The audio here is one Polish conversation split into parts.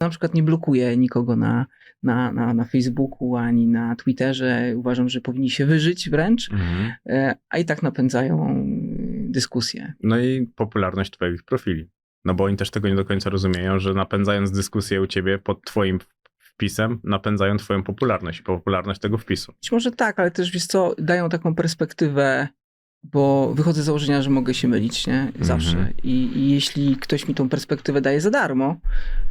na przykład nie blokuję nikogo na, na, na, na Facebooku ani na Twitterze. Uważam, że powinni się wyżyć wręcz, Mhm. e, a i tak napędzają y, dyskusję. No i popularność twoich profili. No bo oni też tego nie do końca rozumieją, że napędzając dyskusję u ciebie pod twoim wpisem, napędzają twoją popularność, popularność tego wpisu. Być może tak, ale też wiesz co, dają taką perspektywę, bo wychodzę z założenia, że mogę się mylić, nie? Zawsze. Mhm. I, I jeśli ktoś mi tą perspektywę daje za darmo,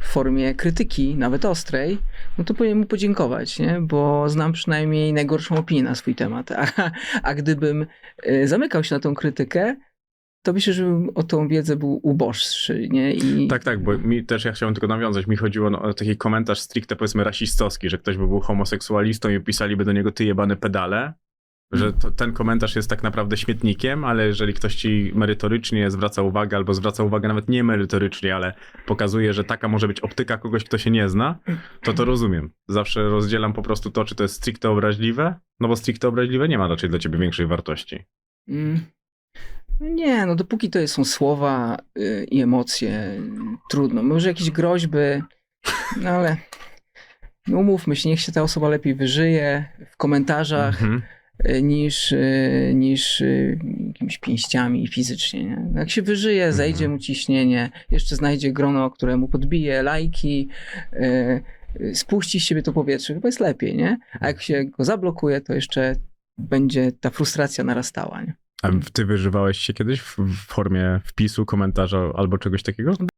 w formie krytyki, nawet ostrej, no to powinien mu podziękować, nie? Bo znam przynajmniej najgorszą opinię na swój temat. A, a gdybym y, zamykał się na tą krytykę, to myślę, że bym o tą wiedzę był uboższy, nie? I Tak, tak, bo mi też ja chciałem tylko nawiązać, mi chodziło no, o taki komentarz stricte powiedzmy rasistowski, że ktoś by był homoseksualistą i pisaliby do niego ty jebane pedale, że to, ten komentarz jest tak naprawdę śmietnikiem, ale jeżeli ktoś ci merytorycznie zwraca uwagę, albo zwraca uwagę nawet nie merytorycznie, ale pokazuje, że taka może być optyka kogoś, kto się nie zna, to to rozumiem. Zawsze rozdzielam po prostu to, czy to jest stricte obraźliwe, no bo stricte obraźliwe nie ma raczej dla ciebie większej wartości. Mm. No Nie, no dopóki to są słowa y, i emocje, trudno. Może jakieś groźby, no ale no umówmy się, niech się ta osoba lepiej wyżyje w komentarzach Mhm. Niż, y, niż y, jakimiś pięściami fizycznie. Nie? No Jak się wyżyje, zejdzie mu ciśnienie, jeszcze znajdzie grono, które mu podbije lajki, y, y, spuści z siebie to powietrze, chyba jest lepiej, nie? A jak się go zablokuje, to jeszcze będzie ta frustracja narastała, nie? A ty wyżywałeś się kiedyś w formie wpisu, komentarza albo czegoś takiego?